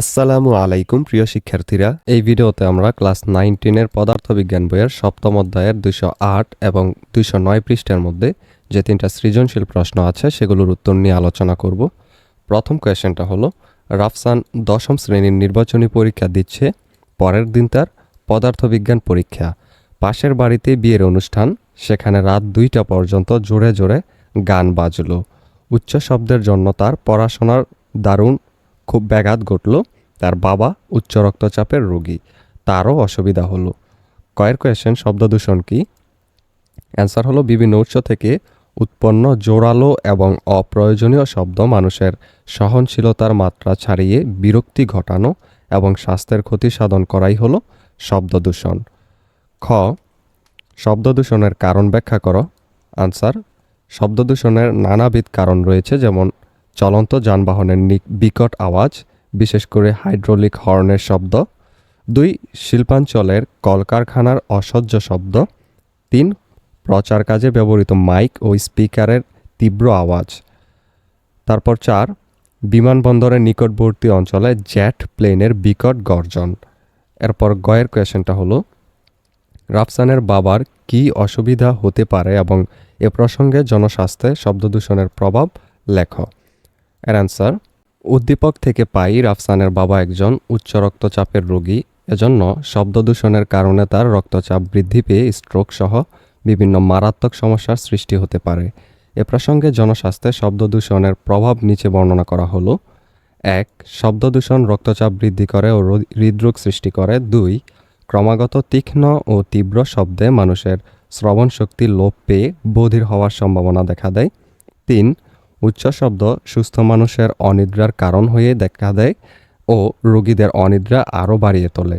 আসসালামু আলাইকুম, প্রিয় শিক্ষার্থীরা। এই ভিডিওতে আমরা ক্লাস নাইনটিনের পদার্থবিজ্ঞান বইয়ের সপ্তম অধ্যায়ের দুইশো আট এবং দুইশো নয় পৃষ্ঠের মধ্যে যে তিনটা সৃজনশীল প্রশ্ন আছে, সেগুলোর উত্তর নিয়ে আলোচনা করব। প্রথম কোয়েশ্চেনটা হলো, রাফসান দশম শ্রেণির নির্বাচনী পরীক্ষা দিচ্ছে, পরের দিন তার পদার্থবিজ্ঞান পরীক্ষা। পাশের বাড়িতে বিয়ের অনুষ্ঠান, সেখানে রাত দুইটা পর্যন্ত জোরে জোরে গান বাজলো। উচ্চ শব্দের জন্য তার পড়াশোনার দারুণ খুব ব্যাঘাত ঘটল। তার বাবা উচ্চ রক্তচাপের রোগী। তারও অসুবিধা হলো। কয়ের কোয়েশ্চেন শব্দ দূষণ কি? অ্যান্সার হলো বিভিন্ন উৎস থেকে উৎপন্ন জোরালো এবং অপ্রয়োজনীয় শব্দ মানুষের সহনশীলতার মাত্রা ছাড়িয়ে বিরক্তি ঘটানো এবং স্বাস্থ্যের ক্ষতি সাধন করাই হলো শব্দ দূষণ। খ, শব্দ দূষণের কারণ ব্যাখ্যা করো। আনসার শব্দ দূষণের নানাবিধ কারণ রয়েছে যেমন চলন্ত যানবাহনের বিকট আওয়াজ, বিশেষ করে হাইড্রোলিক হর্নের শব্দ। দুই, শিল্পাঞ্চলের কলকারখানার অসহ্য শব্দ। তিন, প্রচার কাজে ব্যবহৃত মাইক ও স্পিকারের তীব্র আওয়াজ। তারপর চার, বিমানবন্দরের নিকটবর্তী অঞ্চলে জেট প্লেনের বিকট গর্জন। এরপর গয়ের কোয়েশনটা হলো, রাফসানের বাবার কি অসুবিধা হতে পারে এবং এ প্রসঙ্গে জনস্বাস্থ্যে শব্দদূষণের প্রভাব লেখ। এর অ্যান্সার উদ্দীপক থেকে পাই রাফসানের বাবা একজন উচ্চ রক্তচাপের রোগী। এজন্য শব্দদূষণের কারণে তার রক্তচাপ বৃদ্ধি পেয়ে স্ট্রোক সহ বিভিন্ন মারাত্মক সমস্যার সৃষ্টি হতে পারে। এ প্রসঙ্গে জনস্বাস্থ্যে শব্দদূষণের প্রভাব নিচে বর্ণনা করা হলো। এক, শব্দদূষণ রক্তচাপ বৃদ্ধি করে ও হৃদরোগ সৃষ্টি করে। দুই, ক্রমাগত তীক্ষ্ণ ও তীব্র শব্দে মানুষের শ্রবণ শক্তি লোপ পেয়ে বধির হওয়ার সম্ভাবনা দেখা দেয়। তিন উচ্চ শব্দ সুস্থ মানুষের অনিদ্রার কারণ হয়ে দেখা দেয় ও রোগীদের অনিদ্রা আরও বাড়িয়ে তোলে।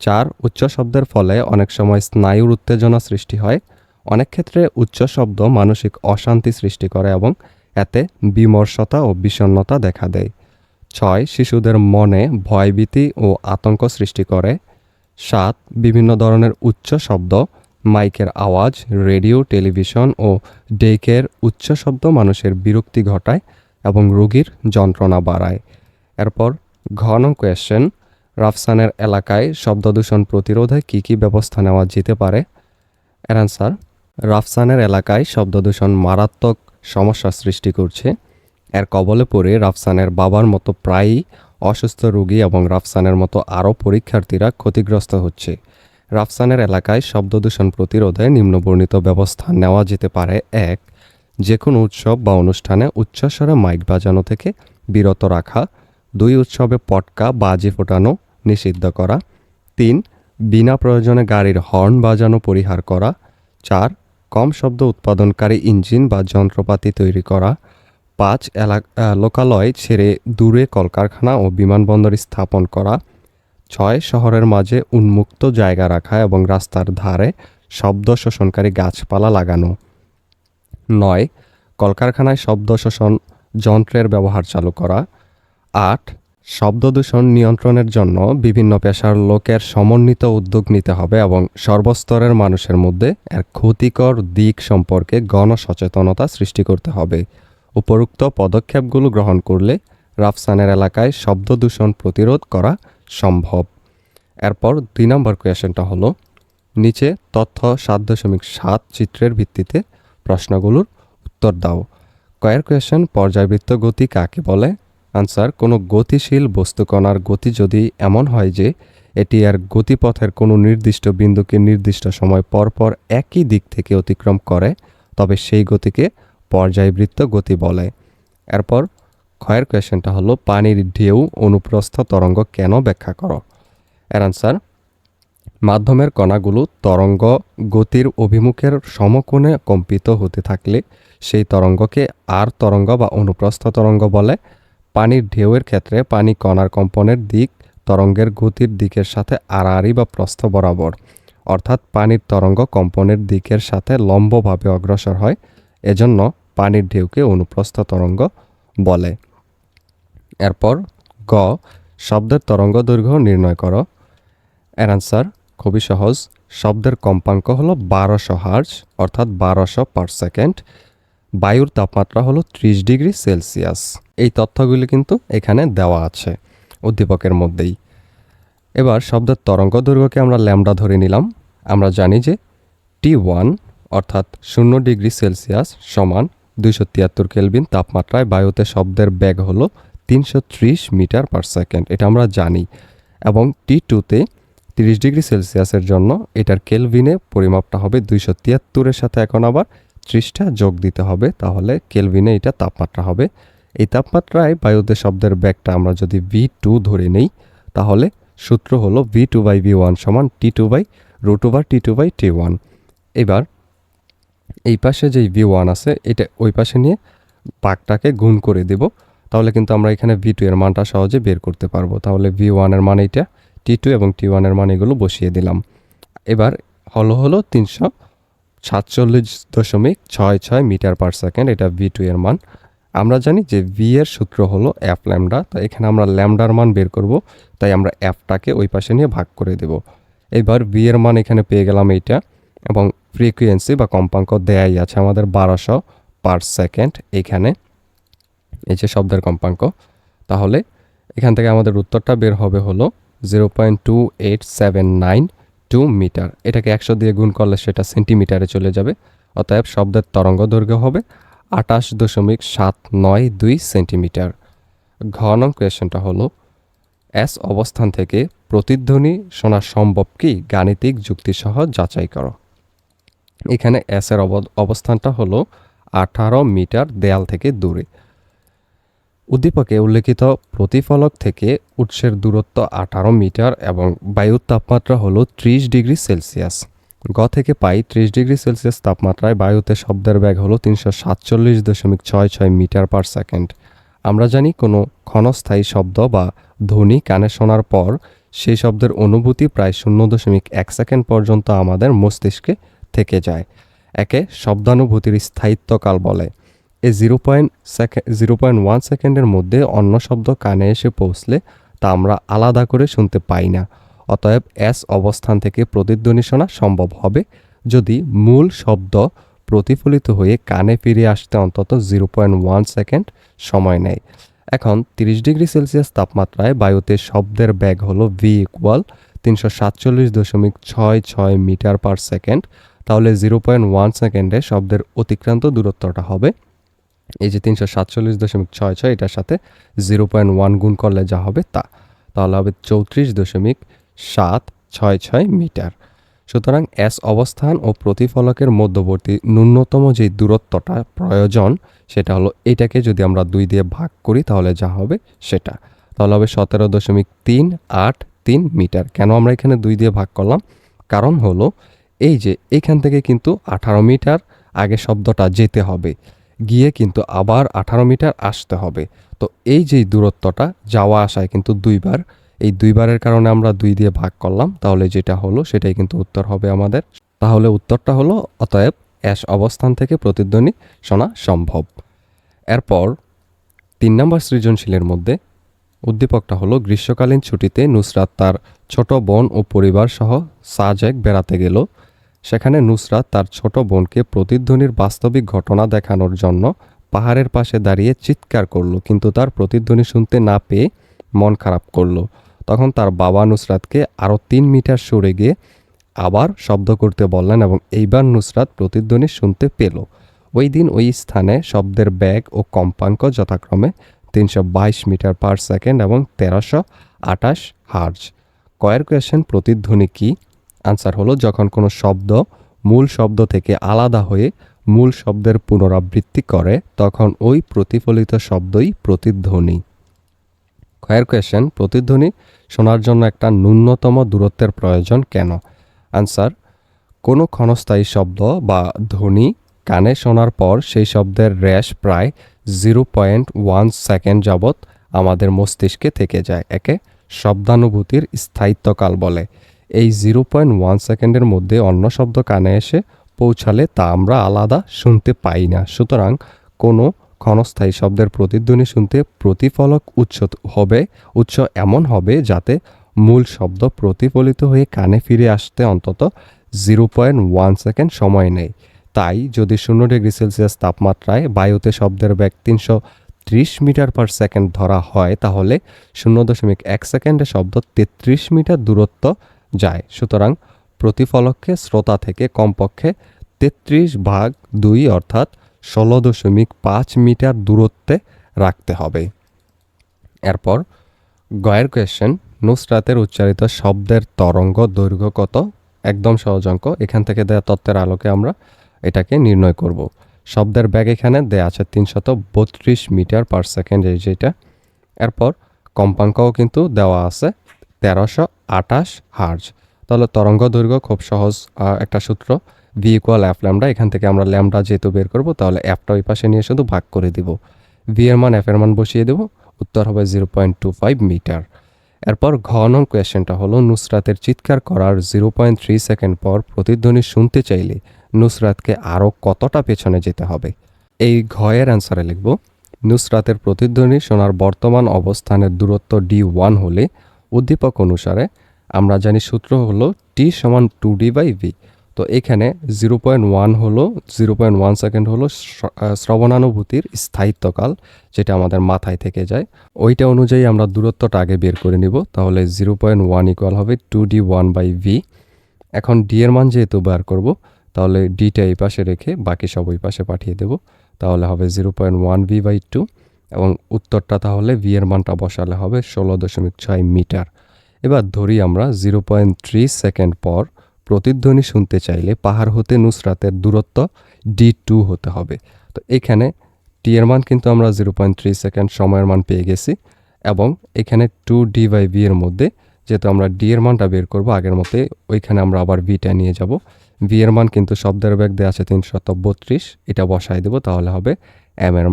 চার উচ্চ শব্দের ফলে অনেক সময় স্নায়ুর উত্তেজনা সৃষ্টি হয়। অনেক ক্ষেত্রে উচ্চ শব্দ মানসিক অশান্তি সৃষ্টি করে এবং এতে বিমর্ষতা ও বিষণ্ণতা দেখা দেয়। ছয়, শিশুদের মনে ভয়ভীতি ও আতঙ্ক সৃষ্টি করে। সাত, বিভিন্ন ধরনের উচ্চ শব্দ মাইকের আওয়াজ, রেডিও, টেলিভিশন ও ডেকের উচ্চ শব্দ মানুষের বিরক্তি ঘটায় এবং রোগীর যন্ত্রণা বাড়ায়। এরপর ঘন কোয়েশ্চেন রাফসানের এলাকায় শব্দদূষণ প্রতিরোধে কী কী ব্যবস্থা নেওয়া যেতে পারে? এর অ্যান্সার রাফসানের এলাকায় শব্দদূষণ মারাত্মক সমস্যা সৃষ্টি করছে। এর কবলে পড়ে রাফসানের বাবার মতো প্রায়ই অসুস্থ রোগী এবং রাফসানের মতো আরও পরীক্ষার্থীরা ক্ষতিগ্রস্ত হচ্ছে। রাফসানের এলাকায় শব্দদূষণ প্রতিরোধে নিম্নবর্ণিত ব্যবস্থা নেওয়া যেতে পারে এক যে কোনো উৎসব বা অনুষ্ঠানে উচ্চস্বরে মাইক বাজানো থেকে বিরত রাখা, দুই উৎসবে পটকা, বাজি ফোটানো নিষিদ্ধ করা, তিন, বিনা প্রয়োজনে গাড়ির হর্ন বাজানো পরিহার করা, চার, কম শব্দ উৎপাদনকারী ইঞ্জিন বা যন্ত্রপাতি তৈরি করা, পাঁচ, এলাকা লোকালয় ছেড়ে দূরে কলকারখানা ও বিমানবন্দর স্থাপন করা ছয় শহরের মাঝে উন্মুক্ত জায়গা রাখা এবং রাস্তার ধারে শব্দ শোষণকারী গাছপালা লাগানো। নয়, কলকারখানায় শব্দ শোষণ যন্ত্রের ব্যবহার চালু করা। আট, শব্দ দূষণ নিয়ন্ত্রণের জন্য বিভিন্ন পেশার লোকের সমন্বিত উদ্যোগ নিতে হবে এবং সর্বস্তরের মানুষের মধ্যে এর ক্ষতিকর দিক সম্পর্কে গণসচেতনতা সৃষ্টি করতে হবে। উপরোক্ত পদক্ষেপগুলো গ্রহণ করলে রাফসানের এলাকায় শব্দ দূষণ প্রতিরোধ করা সম্ভব। এরপর দুই নম্বর কোয়েশনটা হলো, নিচে তথ্য সাত দশমিক সাত চিত্রের ভিত্তিতে প্রশ্নগুলোর উত্তর দাও। কয়ের কোয়েশন, পর্যায়বৃত্ত গতি কাকে বলে? আনসার, কোনো গতিশীল বস্তুকণার গতি যদি এমন হয় যে এটি আর গতিপথের কোনো নির্দিষ্ট বিন্দুকে নির্দিষ্ট সময় পর পর একই দিক থেকে অতিক্রম করে, তবে সেই গতিকে পর্যায়বৃত্ত গতি বলে। এরপর ক্ষয়ের কোয়েশনটা হলো, পানির ঢেউ অনুপ্রস্থ তরঙ্গ কেন ব্যাখ্যা করো? এর আনসার মাধ্যমের কণাগুলো তরঙ্গ গতির অভিমুখের সমকোণে কম্পিত হতে থাকলে সেই তরঙ্গকে আর তরঙ্গ বা অনুপ্রস্থ তরঙ্গ বলে। পানির ঢেউয়ের ক্ষেত্রে পানি কণার কম্পনের দিক তরঙ্গের গতির দিকের সাথে আড়াআড়ি বা প্রস্থ বরাবর। অর্থাৎ পানির তরঙ্গ কম্পনের দিকের সাথে লম্বভাবে অগ্রসর হয়, এজন্য পানির ঢেউকে অনুপ্রস্থ তরঙ্গ বলে। এরপর গ, শব্দের তরঙ্গ দৈর্ঘ্য নির্ণয় করো। এর আনসার খুবই সহজ, শব্দের কম্পাঙ্ক হলো বারোশো হার্জ অর্থাৎ বারোশো পার সেকেন্ড বায়ুর তাপমাত্রা হলো ত্রিশ ডিগ্রি সেলসিয়াস। এই তথ্যগুলি কিন্তু এখানে দেওয়া আছে উদ্দীপকের মধ্যেই। এবার শব্দের তরঙ্গ দৈর্ঘ্যকে আমরা ল্যামডা ধরে নিলাম। আমরা জানি যে টি ওয়ান, অর্থাৎ শূন্য ডিগ্রি সেলসিয়াস সমান দুইশো তিয়াত্তর কেলভিন তাপমাত্রায় বায়ুতে শব্দের বেগ হলো তিনশো ত্রিশ মিটার পার সেকেন্ড, এটা আমরা জানি। এবং টি টুতে তিরিশ ডিগ্রি সেলসিয়াসের জন্য এটার কেলভিনে পরিমাপটা হবে দুইশো তিয়াত্তরের সাথে। এখন আবার ত্রিশটা যোগ দিতে হবে, তাহলে কেলভিনে এটা তাপমাত্রা হবে। এই তাপমাত্রায় বায়ুতে শব্দের ব্যাগটা আমরা যদি ভি টু ধরে নেই, তাহলে সূত্র হলো V two by V one সমান T two by root over T two by T one এবার এই পাশে যেই ভি ওয়ান আছে, এটা ওই পাশে নিয়ে পাকটাকে গুণ করে দেব। তাহলে কিন্তু আমরা এখানে ভি টু এর মানটা সহজে বের করতে পারব। তাহলে ভি ওয়ানের মান এইটা টি টু এবং টি ওয়ানের মান এগুলো বসিয়ে দিলাম। এবার হলো হলো তিনশো সাতচল্লিশ দশমিক ছয় ছয় মিটার পার সেকেন্ড, এটা ভি টু এর মান। আমরা জানি যে ভি এর সূত্র হলো এফ ল্যামডা তো এখানে আমরা ল্যামডার মান বের করব, তাই আমরা এফটাকে ওই পাশে নিয়ে ভাগ করে দেব। এবার ভি এর মান এখানে পেয়ে গেলাম এইটা, এবং ফ্রিকুয়েন্সি বা কম্পাঙ্ক দেয়াই আছে আমাদের বারোশো পার সেকেন্ড এখানে। এই যে শব্দের কম্পাঙ্ক, তাহলে এখান থেকে আমাদের উত্তরটা বের হবে হলো zero point two eight seven nine two metre. এটাকে একশো দিয়ে গুণ করলে সেটা সেন্টিমিটারে চলে যাবে, অতএব শব্দের তরঙ্গ দৈর্ঘ্য হবে আটাশ দশমিক সাত নয় দুই সেন্টিমিটার। ঘ নং কোয়েশনটা হলো, এস অবস্থান থেকে প্রতিধ্বনি শোনা সম্ভব কি? গাণিতিক যুক্তিসহ যাচাই করো। এখানে এস এর অব- অবস্থানটা হলো আঠারো মিটার দেয়াল থেকে দূরে। উদ্দীপকে উল্লেখিত প্রতিফলক থেকে উৎসের দূরত্ব আঠারো মিটার এবং বায়ুর তাপমাত্রা হলো ত্রিশ ডিগ্রি সেলসিয়াস। গ থেকে পাই ত্রিশ ডিগ্রি সেলসিয়াস তাপমাত্রায় বায়ুতে শব্দের ব্যাগ হলো তিনশো সাতচল্লিশ দশমিক ছয় ছয় মিটার পার সেকেন্ড। আমরা জানি কোনো ক্ষণস্থায়ী শব্দ বা ধ্বনি কানে শোনার পর সেই শব্দের অনুভূতি প্রায় শূন্য দশমিক এক সেকেন্ড পর্যন্ত আমাদের মস্তিষ্কে থেকে যায়। একে শব্দানুভূতির স্থায়িত্বকাল বলে। এই zero point second zero point one সেকেন্ডের মধ্যে অন্য শব্দ কানে এসে পৌঁছলে তা আমরা আলাদা করে শুনতে পাই না। অতএব এস অবস্থান থেকে প্রতিধ্বনি শোনা সম্ভব হবে যদি মূল শব্দ প্রতিফলিত হয়ে কানে ফিরে আসতে অন্তত জিরো পয়েন্ট ওয়ান সেকেন্ড সময় নেয়। এখন তিরিশ ডিগ্রি সেলসিয়াস তাপমাত্রায় বায়ুতে শব্দের ব্যাগ হলো ভি ইকুয়াল তিনশো সাতচল্লিশ দশমিক ছয় ছয় মিটার পার সেকেন্ড। তাহলে জিরো পয়েন্ট ওয়ান সেকেন্ডে শব্দের অতিক্রান্ত দূরত্বটা হবে এই যে তিনশো সাতচল্লিশ দশমিক ছয় ছয়, এটার সাথে জিরো পয়েন্ট ওয়ান গুণ করলে যা হবে তা। তাহলে হবে চৌত্রিশ দশমিক সাত ছয় ছয় মিটার। সুতরাং এস অবস্থান ও প্রতিফলকের মধ্যবর্তী ন্যূনতম যে দূরত্বটা প্রয়োজন, সেটা হলো এটাকে যদি আমরা দুই দিয়ে ভাগ করি, তাহলে যা হবে সেটা। তাহলে হবে সতেরো দশমিক তিন আট তিন মিটার। কেন আমরা এখানে দুই দিয়ে ভাগ করলাম? কারণ হলো এই যে এখান থেকে কিন্তু আঠারো মিটার আগে শব্দটা যেতে হবে। গিয়ে কিন্তু আবার আঠারো মিটার আসতে হবে। তো এই যে দূরত্বটা, যাওয়া আসায় কিন্তু দুইবার, এই দুইবারের কারণে আমরা দুই দিয়ে ভাগ করলাম, তাহলে যেটা হলো সেটাই কিন্তু উত্তর হবে আমাদের। তাহলে উত্তরটা হলো, অতএব অ্যাশ অবস্থান থেকে প্রতিধ্বনি শোনা সম্ভব। এরপর তিন নম্বর সৃজনশীলের মধ্যে উদ্দীপকটা হলো, গ্রীষ্মকালীন ছুটিতে নুসরাত তার ছোট বোন ও পরিবার সহ সাজেক বেড়াতে গেল। সেখানে নুসরাত তার ছোট বোনকে প্রতিধ্বনির বাস্তবিক ঘটনা দেখানোর জন্য পাহাড়ের পাশে দাঁড়িয়ে চিৎকার করল, কিন্তু তার প্রতিধ্বনি শুনতে না পেয়ে মন খারাপ করল। তখন তার বাবা নুসরাতকে আরও তিন মিটার সরে গিয়ে আবার শব্দ করতে বললেন এবং এইবার নুসরাত প্রতিধ্বনি শুনতে পেল। ওই দিন ওই স্থানে শব্দের ব্যাগ ও কম্পাঙ্ক যথাক্রমে তিনশো বাইশ মিটার পার সেকেন্ড এবং তেরোশো আটাশ হার্জ। কয়ের কোয়েশন প্রতিধ্বনি কি? আনসার হলো যখন কোনো শব্দ মূল শব্দ থেকে আলাদা হয়ে মূল শব্দের পুনরাবৃত্তি করে, তখন ওই প্রতিফলিত শব্দই প্রতিধ্বনি। কয়ের কোয়েশন প্রতিধ্বনি শোনার জন্য একটা ন্যূনতম দূরত্বের প্রয়োজন কেন? আনসার কোনো ক্ষণস্থায়ী শব্দ বা ধ্বনি কানে শোনার পর সেই শব্দের র্যাশ প্রায় জিরো পয়েন্ট ওয়ান সেকেন্ড যাবৎ আমাদের মস্তিষ্কে থেকে যায়, একে শব্দানুভূতির স্থায়িত্বকাল বলে। এই জিরো পয়েন্ট ওয়ান সেকেন্ডের মধ্যে অন্য শব্দ কানে এসে পৌঁছালে তা আমরা আলাদা শুনতে পাই না। সুতরাং কোনো ক্ষণস্থায়ী শব্দের প্রতিধ্বনি শুনতে প্রতিফলক উৎস হবে, উৎস এমন হবে যাতে মূল শব্দ প্রতিফলিত হয়ে কানে ফিরে আসতে অন্তত জিরো পয়েন্ট ওয়ান সেকেন্ড সময় নেয়। তাই যদি শূন্য ডিগ্রি সেলসিয়াস তাপমাত্রায় বায়ুতে শব্দের ব্যাগ তিনশো তেত্রিশ মিটার পার সেকেন্ড ধরা হয়, তাহলে শূন্য দশমিক এক সেকেন্ডে শব্দ তেত্রিশ মিটার দূরত্ব যায়। সুতরাং প্রতিফলককে শ্রোতা থেকে কমপক্ষে তেত্রিশ ভাগ দুই অর্থাৎ ষোলো দশমিক পাঁচ মিটার দূরত্বে রাখতে হবে। এরপর গয়ের কোয়েশ্চেন নুসরাতের উচ্চারিত শব্দের তরঙ্গ দৈর্ঘ্য কত? একদম সহজ অঙ্ক। এখান থেকে দেয়া তত্ত্বের আলোকে আমরা এটাকে নির্ণয় করব। শব্দের ব্যাগ এখানে দেয়া আছে তিনশত বত্রিশ মিটার পার সেকেন্ড, এই যেটা এরপর কম্পাঙ্কও কিন্তু দেওয়া আছে তেরোশো আটাশ হার্জ। তাহলে তরঙ্গ দৈর্ঘ্য খুব সহজ একটা সূত্র। ভি ইকুয়াল এফ ল্যামডা এখান থেকে আমরা ল্যামডা যেহেতু বের করব, তাহলে এফটা ওই পাশে নিয়ে শুধু ভাগ করে দিব। ভি এর মান এফ এর মান বসিয়ে দেব, উত্তর হবে zero point two five metre এরপর ঘ নং কোয়েশ্চেনটা হলো, নুসরাতের চিৎকার করার জিরো পয়েন্ট থ্রি সেকেন্ড পর প্রতিধ্বনি শুনতে চাইলে নুসরাতকে আরও কতটা পেছনে যেতে হবে? এই ঘয়ের অ্যান্সারে লিখব, নুসরাতের প্রতিধ্বনি শোনার বর্তমান অবস্থানের দূরত্ব ডি ওয়ান হলে উদ্দীপক অনুসারে আমরা জানি সূত্র হলো টি সমান টু ডি বাই ভি। তো এখানে জিরো পয়েন্ট ওয়ান হলো, জিরো পয়েন্ট ওয়ান সেকেন্ড হলো শ্রবণানুভূতির স্থায়িত্বকাল, যেটা আমাদের মাথায় থেকে যায়। ওইটা অনুযায়ী আমরা দূরত্বটা আগে বের করে নিব, তাহলে জিরো পয়েন্ট ওয়ান ইকুয়াল হবে two D one by V. এখন ডি এর মান যেহেতু বার করব, তাহলে ডিটা এই পাশে রেখে বাকি সব ওই পাশে পাঠিয়ে দেব, তাহলে হবে zero point one V by two. এবং উত্তরটা তাহলে ভি এর মানটা বসালে হবে ষোলো দশমিক ছয় মিটার। এবার ধরি আমরা জিরো পয়েন্ট থ্রি সেকেন্ড পর প্রতিধ্বনি শুনতে চাইলে পাহাড় হতে নুসরাতের দূরত্ব ডি টু হতে হবে। তো এখানে টি এর মান কিন্তু আমরা জিরো পয়েন্ট থ্রি সেকেন্ড সময়ের মান পেয়ে গেছি এবং এখানে টু ডি বাই ভি এর মধ্যে যেহেতু আমরা ডি এর মানটা বের করব, আগের মতে ওইখানে আমরা আবার ভিটা নিয়ে যাব। ভি এর মান কিন্তু শব্দের ব্যাগ দেওয়া আছে তিনশত বত্রিশ, এটা বসাই দেবো, তাহলে হবে এম এর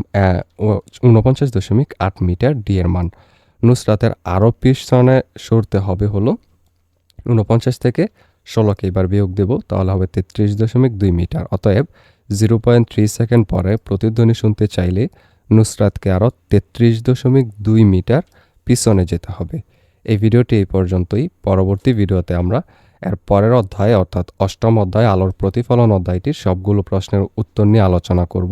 উনপঞ্চাশ দশমিক আট মিটার ডি এর মান। নুসরাতের আরও পিছনে সরতে হবে হলো উনপঞ্চাশ থেকে ষোলোকে এবার বিয়োগ দেব, তাহলে হবে তেত্রিশ দশমিক দুই মিটার। অতএব জিরো পয়েন্ট থ্রি সেকেন্ড পরে প্রতিধ্বনি শুনতে চাইলে নুসরাতকে আরও তেত্রিশ দশমিক দুই মিটার পিছনে যেতে হবে। এই ভিডিওটি এই পর্যন্তই। পরবর্তী ভিডিওতে আমরা এর পরের অধ্যায়ে, অর্থাৎ অষ্টম অধ্যায় আলোর প্রতিফলন অধ্যায়টির সবগুলো প্রশ্নের উত্তর নিয়ে আলোচনা করব।